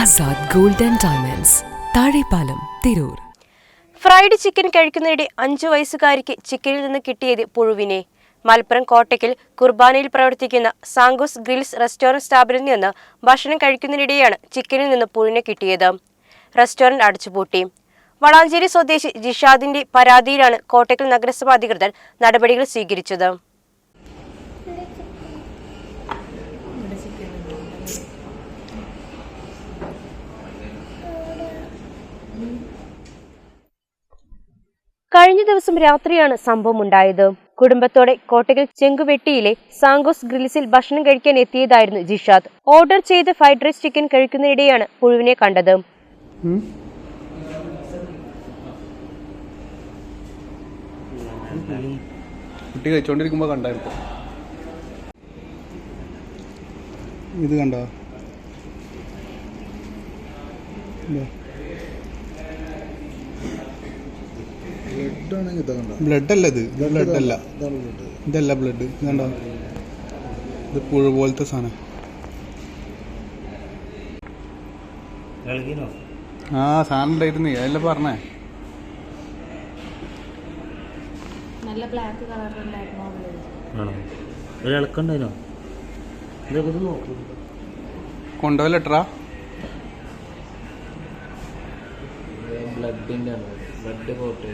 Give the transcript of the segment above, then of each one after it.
Azad gold and diamonds. Thazhepalam Tirur. Fried chicken കഴിക്കുന്നതിനിടെ അഞ്ചു വയസ്സുകാരിക്ക് ചിക്കനിൽ നിന്ന് കിട്ടിയത് പുഴുവിനെ. മലപ്പുറം കോട്ടയ്ക്കൽ കുർബാനയിൽ പ്രവർത്തിക്കുന്ന സാങ്കോസ് ഗ്രിൽസ് റെസ്റ്റോറന്റ് സ്ഥാപനത്തിൽ നിന്ന് ഭക്ഷണം കഴിക്കുന്നതിനിടെയാണ് ചിക്കനിൽ നിന്ന് പുഴുവിനെ കിട്ടിയത്. റെസ്റ്റോറന്റ് അടച്ചുപൂട്ടി. വളാഞ്ചേരി സ്വദേശി ജിഷാദിന്റെ പരാതിയിലാണ് കോട്ടയ്ക്കൽ നഗരസഭ അധികൃതർ നടപടികൾ സ്വീകരിച്ചത്. ദിവസം രാത്രിയാണ് സംഭവം ഉണ്ടായത് കുടുംബത്തോടെ കോട്ടകൽ ചെങ്കുവെട്ടിയിലെ സാങ്കോസ് ഗ്രിൽസിൽ ഭക്ഷണം കഴിക്കാൻ എത്തിയതായിരുന്നു ജിഷാദ്. ഓർഡർ ചെയ്ത് ഫ്രൈഡ് റൈസ് ചിക്കൻ കഴിക്കുന്നതിനിടെയാണ് പുഴുവിനെ കണ്ടത്. കുട്ടി കണ്ടായിരുന്നു. ഇത് കണ്ടോ? ബ്ലഡ് അല്ല ഇത്. ബ്ലഡ് അല്ല ഇതല്ല ബ്ലഡ്. ഇതുണ്ടോ ഇത് പുഴ പോലത്തെ സാധനം. ആ സാധനം ഉണ്ടായിരുന്നു. അതല്ല പറഞ്ഞേ? നല്ല ബ്ലാക്ക് കൊണ്ടുപോയില്ലട്ടാ ബ്ലഡിന്റെ ആണ്. ബ്ലഡ് പോട്ടേ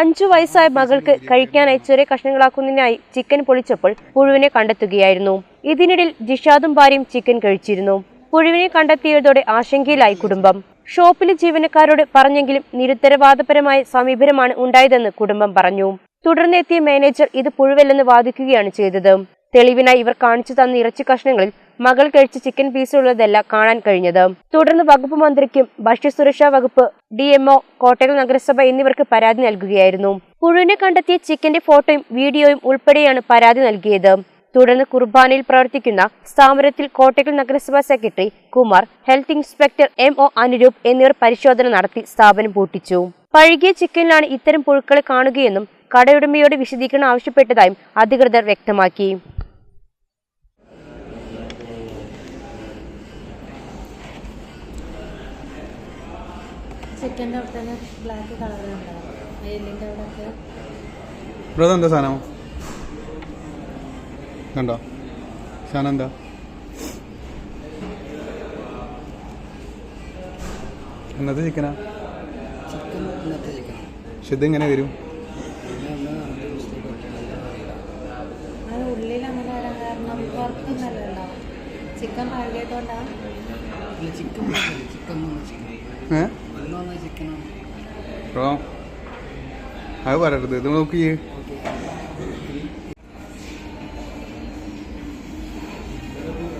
അഞ്ചു വയസ്സായ മകൾക്ക് കഴിക്കാനായി ചെറിയ കഷ്ണങ്ങളാക്കുന്നതിനായി ചിക്കൻ പൊളിച്ചപ്പോൾ പുഴുവിനെ കണ്ടെത്തുകയായിരുന്നു. ഇതിനിടയിൽ ജിഷാദും ഭാര്യയും ചിക്കൻ കഴിച്ചിരുന്നു. പുഴുവിനെ കണ്ടെത്തിയതോടെ ആശങ്കയിലായി കുടുംബം. ഷോപ്പിലെ ജീവനക്കാരോട് പറഞ്ഞെങ്കിലും നിരുത്തരവാദപരമായ സമീപനമാണ് ഉണ്ടായതെന്ന് കുടുംബം പറഞ്ഞു. തുടർന്നെത്തിയ മാനേജർ ഇത് പുഴുവല്ലെന്ന് വാദിക്കുകയാണ് ചെയ്തത്. തെളിവിനായി ഇവർ കാണിച്ചു തന്ന ഇറച്ചി കഷ്ണങ്ങളിൽ മകൾ കഴിച്ച ചിക്കൻ പീസുള്ളതല്ല കാണാൻ കഴിഞ്ഞത്. തുടർന്ന് വകുപ്പ് മന്ത്രിക്കും ഭക്ഷ്യസുരക്ഷാ വകുപ്പ് ഡി എംഒ കോട്ടയം നഗരസഭ എന്നിവർക്ക് പരാതി നൽകുകയായിരുന്നു. പുഴുവിനെ കണ്ടെത്തിയ ചിക്കന്റെ ഫോട്ടോയും വീഡിയോയും ഉൾപ്പെടെയാണ് പരാതി നൽകിയത്. തുടർന്ന് കുർബാനയിൽ പ്രവർത്തിക്കുന്ന സ്ഥാപനത്തിൽ കോട്ടയം നഗരസഭാ secretary Kumar health inspector M O Anuroop എന്നിവർ പരിശോധന നടത്തി സ്ഥാപനം പൂട്ടിച്ചു. പഴകിയ ചിക്കനിലാണ് ഇത്തരം പുഴുക്കളെ കാണുകയെന്നും കടയുടമയോട് വിശദീകരണം ആവശ്യപ്പെട്ടതായും അധികൃതർ വ്യക്തമാക്കി. ചിക്കന്റെ അവിടെ തന്നെ ബ്ലാക്ക് കളറുണ്ടാവും എല്ലിന്റെ അവിടെയൊക്കെ. എന്താ സാധനം? കണ്ടോ? സാധനം എന്താ? ഇന്നത്തെ ചിക്കനാ പക്ഷെ ഇതെങ്ങനെ വരും? ഉള്ളിൽ അങ്ങനെ വരാൻ കാരണം പുറത്തുനിന്നല്ലോ ചിക്കൻ പഴകിയതുകൊണ്ടാണ് അത് പറയരുത്. ഇത് നോക്കിയേ.